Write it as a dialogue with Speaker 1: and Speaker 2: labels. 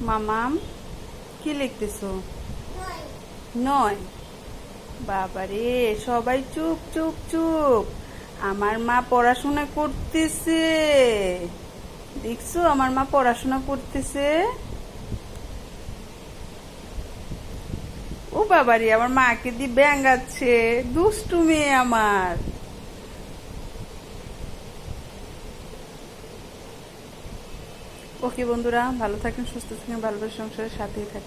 Speaker 1: মামাম, কি লিখতেছো? নয়। বাবারে, সবাই চুপ চুপ চুপ। আমার মা পড়াশোনা করতেছে। দেখছ, আমার মা পড়াশোনা করতেছে। ও বাবারে, আমার মাকে দিয়ে ব্যাঙ্গাচ্ছে দুষ্টু মেয়ে আমার। ওকে বন্ধুরা ভালো থাকেন সুস্থ থাকেন ভালোবাসার সংসারের সাথেই থাকেন।